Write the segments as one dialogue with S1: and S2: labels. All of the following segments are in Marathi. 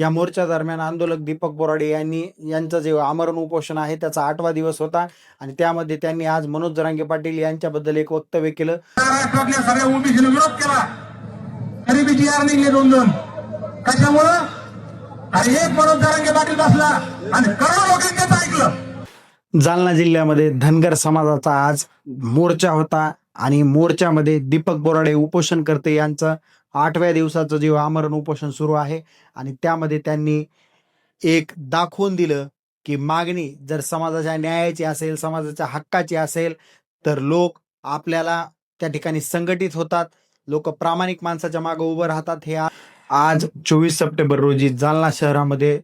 S1: या मोर्चा दरम्यान आंदोलक दीपक बोराडे यांनी यांचं जे आमरण उपोषण आहे त्याचा आठवा दिवस होता. आणि त्यामध्ये त्यांनी आज मनोज जरांगे पाटील यांच्याबद्दल एक वक्तव्य केलं.
S2: महाराष्ट्रातल्या सगळ्या ओबीसीने विरोध केला. तरी बी आर निघले दोन दोन कशामुळं? अरे एक मनोज जरांगे पाटील बसला आणि करोडो लोकांनी ऐकलं.
S1: जालना जिल्ह्यामध्ये धनगर समाजाचा आज मोर्चा होता आणि मोर्चामध्ये दीपक बोराडे उपोषणकर्ते यांचं आठव्या दिवसाचं जे आमरण उपोषण सुरू आहे आणि त्यामध्ये त्यांनी एक दाखवून दिलं की मागणी जर समाजाच्या न्यायाची असेल समाजाच्या हक्काची असेल तर लोक आपल्याला त्या ठिकाणी संघटित होतात. लोक प्रामाणिक माणसाच्या मागे उभं राहतात. हे आज चोवीस सप्टेंबर रोजी जालना शहरामध्ये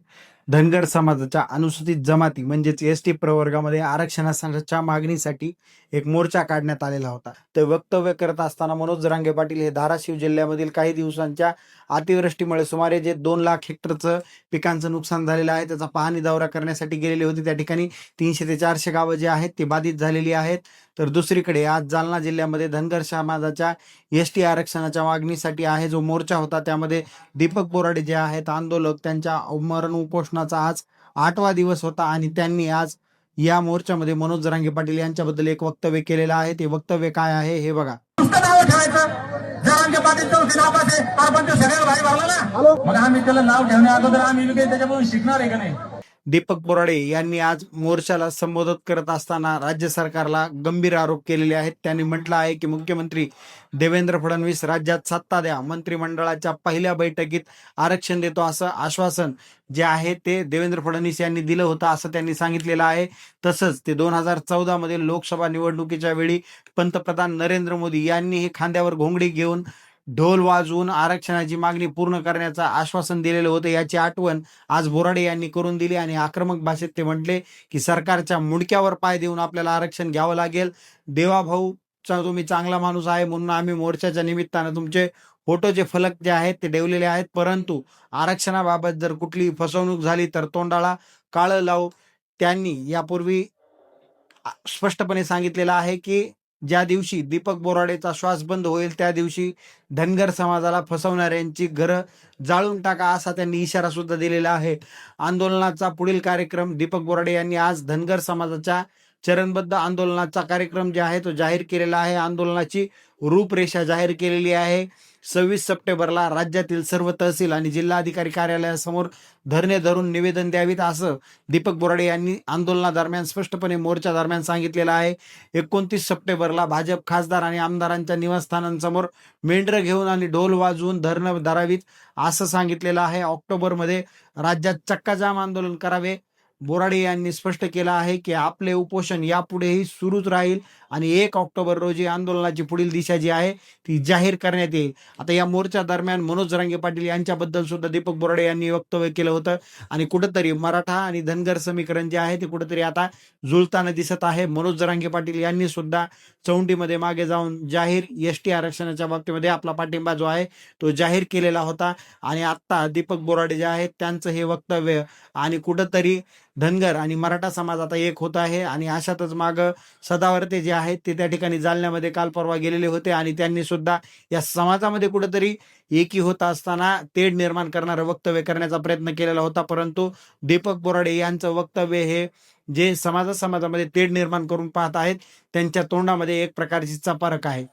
S1: धनगर समाजाच्या अनुसूचित जमाती म्हणजेच एस टी प्रवर्गामध्ये आरक्षणाच्या मागणीसाठी एक मोर्चा काढण्यात आलेला होता. ते वक्तव्य करत असताना मनोज रांगे पाटील हे धाराशिव जिल्ह्यामधील काही दिवसांच्या अतिवृष्टीमुळे सुमारे जे दोन लाख हेक्टरचं पिकांचं नुकसान झालेलं आहे त्याचा पाहणी दौरा करण्यासाठी गेलेले होते. त्या ठिकाणी तीनशे ते चारशे गावं जे आहेत ती बाधित झालेली आहेत. तर दुसरीकडे आज जालना जिल्ह्यामध्ये धनगर समाजाच्या एस टी आरक्षणाच्या मागणीसाठी आहे जो मोर्चा होता त्यामध्ये दीपक बोराडे जे आहेत आंदोलक त्यांच्या मरण उपोषणाचा आज आठवा दिवस होता आणि त्यांनी आज या मोर्चामध्ये मनोज जरांगे पाटील यांच्याबद्दल एक वक्तव्य केलेलं आहे. ते वक्तव्य काय आहे हे बघा.
S2: नाव ठेवायचं. जरांगे पाटील भाई भरला ना. मग आम्ही त्याला नाव ठेवण्या अगोदर आम्ही त्याच्यापासून शिकणार आहे का नाही?
S1: दीपक बोराडे यांनी आज मोर्चाला संबोधित करत असताना राज्य सरकारला गंभीर आरोप केलेले आहेत. त्यांनी म्हटलं आहे की मुख्यमंत्री देवेंद्र फडणवीस राज्यात सत्ता द्या. मंत्रिमंडळाच्या पहिल्या बैठकीत आरक्षण देतो असं आश्वासन जे आहे ते देवेंद्र फडणवीस यांनी दिलं होतं असं त्यांनी सांगितलेलं आहे. तसंच ते दोन हजार चौदा मध्ये लोकसभा निवडणुकीच्या वेळी पंतप्रधान नरेंद्र मोदी यांनीही खांद्यावर घोंगडी घेऊन ढोल वाजवून आरक्षणाची मागणी पूर्ण करण्याचं आश्वासन दिलेलं होतं. याची आठवण आज बोराडे यांनी करून दिली आणि आक्रमक भाषेत ते म्हटले की सरकारच्या मुडक्यावर पाय देऊन आपल्याला आरक्षण घ्यावं लागेल. देवाभाऊचा तुम्ही चांगला माणूस आहे म्हणून आम्ही मोर्चाच्या निमित्तानं तुमचे फोटोचे फलक जे आहेत ते ठेवलेले आहेत. परंतु आरक्षणाबाबत जर कुठली फसवणूक झाली तर तोंडाला काळं लावू. त्यांनी यापूर्वी स्पष्टपणे सांगितलेलं आहे की ज्या दिवशी दीपक बोराडेचा श्वास बंद होईल त्या दिवशी धनगर समाजाला फसवणाऱ्यांची घरं जाळून टाका असा त्यांनी इशारा सुद्धा दिलेला आहे. आंदोलनाचा पुढील कार्यक्रम दीपक बोराडे यांनी आज धनगर समाजाच्या चरणबद्ध आंदोलनाचा कार्यक्रम जे आहे तो जाहीर केलेला आहे. आंदोलनाची रूपरेषा जाहीर केलेली आहे. सव्वीस सप्टेंबरला राज्यातील सर्व तहसील आणि जिल्हाधिकारी कार्यालयासमोर धरणे धरून निवेदन द्यावीत असं दीपक बोराडे यांनी आंदोलनादरम्यान स्पष्टपणे मोर्चा दरम्यान सांगितलेलं आहे. एकोणतीस सप्टेंबरला भाजप खासदार आणि आमदारांच्या निवासस्थानांसमोर मेंढरं घेऊन आणि ढोल वाजवून धरणं धरावीत असं सांगितलेलं आहे. ऑक्टोबरमध्ये राज्यात चक्काजाम आंदोलन करावे. बोराडे यांनी स्पष्ट केलं आहे की आपले उपोषण यापुढेही सुरूच राहील. आणि एक ऑक्टोबर रोजी आंदोलनाची पुढील दिशा जी आहे ती जाहीर करण्यात येईल. आता या मोर्चा दरम्यान मनोज जरांगे पाटील यांच्याबद्दल सुद्धा दीपक बोराडे यांनी वक्तव्य केलं होतं. आणि कुठंतरी मराठा आणि धनगर समीकरण जे आहे ते कुठंतरी आता जुळताना दिसत आहे. मनोज जरांगे पाटील यांनी सुद्धा चौंडीमध्ये मागे जाऊन जाहीर एस टी आरक्षणाच्या बाबतीमध्ये आपला पाठिंबा जो आहे तो जाहीर केलेला होता. आणि आत्ता दीपक बोराडे जे आहेत त्यांचं हे वक्तव्य आणि कुठंतरी धनगर आणि मराठा समाज आता एक होत आहे. आणि अशातच माग सदावर्ते जे आहेत ते त्या ठिकाणी जालन्यामध्ये काल परवा गेलेले होते आणि त्यांनी सुद्धा या समाजामध्ये कुठेतरी एकी होत असताना तेढ निर्माण करणारं वक्तव्य करण्याचा प्रयत्न केलेला होता. परंतु दीपक बोराडे यांचं वक्तव्य हे जे समाजा समाजामध्ये तेढ निर्माण करून पाहत आहेत त्यांच्या तोंडामध्ये एक प्रकारची चपारक आहे.